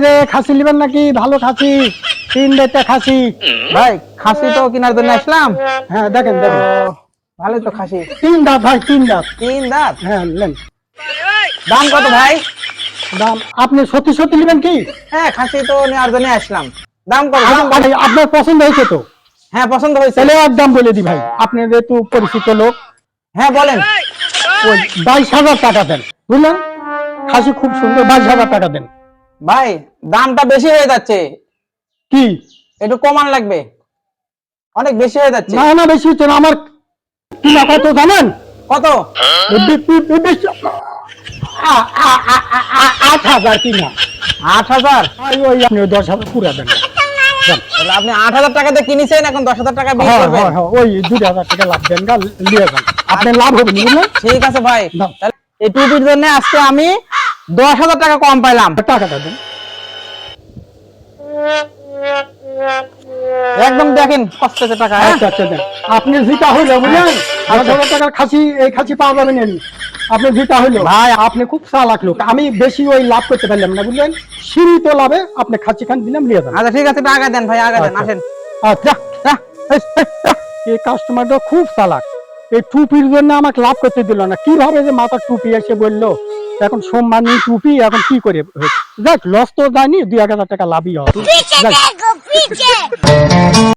যে খাসি নেবেন নাকি? ভালো খাসি। তিন দাইতে খাসি। ভাই খাসি তো কেনার জন্য আসলাম। হ্যাঁ দেখেন দেখেন। ও, ভালোই তো খাসি। তিন দাঁত ভাই তিন দাঁত। তিন দাঁত? হ্যাঁ নেন। দাম কত ভাই? দাম আপনি সত্যি সত্যি নেবেন কি? হ্যাঁ খাসি তো নেওয়ার জন্য আসলাম। দাম কত আ- ভাই, আপনার পছন্দ হয়েছে তো? হ্যাঁ পছন্দ হয়েছে। তাহলে একদম বলে দি ভাই। আপনি যেহেতু পরিচিত লোক। হ্যাঁ বলেন। ওই বাইশ হাজার টাকা দেন। বুঝলেন? খাসি খুব সুন্দর বাইশ হাজার টাকা দেন। ভাই দামটা বেশি হয়ে যাচ্ছে। কি? একটু কমান লাগবে। অনেক বেশি হয়ে যাচ্ছে। না না বেশি হচ্ছে না আমার কিনা কত জানেন? কত? আট হাজার কিনা আট হাজার? ওই আপনি দশ হাজার পুরা দেন। আপনি আট হাজার টাকাতে কিনেছেন এখন দশ হাজার টাকা হ্যাঁ করবেন। হ্যাঁ হ্যাঁ ওই দুই হাজার টাকা লাভ দেন লিয়ে যান। আপনার লাভ হবে বুঝলেন? ঠিক আছে ভাই। এই টুপির জন্য আজকে আমি দশ হাজার টাকা কম পাইলাম। টাকাটা দেন। একদম দেখেন টাকা হ্যাঁ? আচ্ছা আচ্ছা দেন। আপনি জিতা হইল বুঝলেন? আট হাজার টাকার খাসি এই খাসি পাওয়া যাবে না আপনি জিতা হইল। ভাই আপনি খুব চালাক লোক। আমি বেশি ওই লাভ করতে পারলাম না বুঝলেন? সীমিত লাভে আপনি খাসি খান দিলাম নিয়ে যান। আচ্ছা ঠিক আছে আগা দেন ভাই আগা দেন আচ্ছা। আসেন। আচ্ছা। এই, এই, যা। এই কাস্টমারটা খুব চালাক। এই টুপির জন্য আমাকে লাভ করতে দিল না। কীভাবে যে মাথার টুপি এসে বলল? এখন সম্মান নেই টুপি এখন কি করে দেখ লস তো যায়নি দুই এক হাজার টাকা লাভই হবে।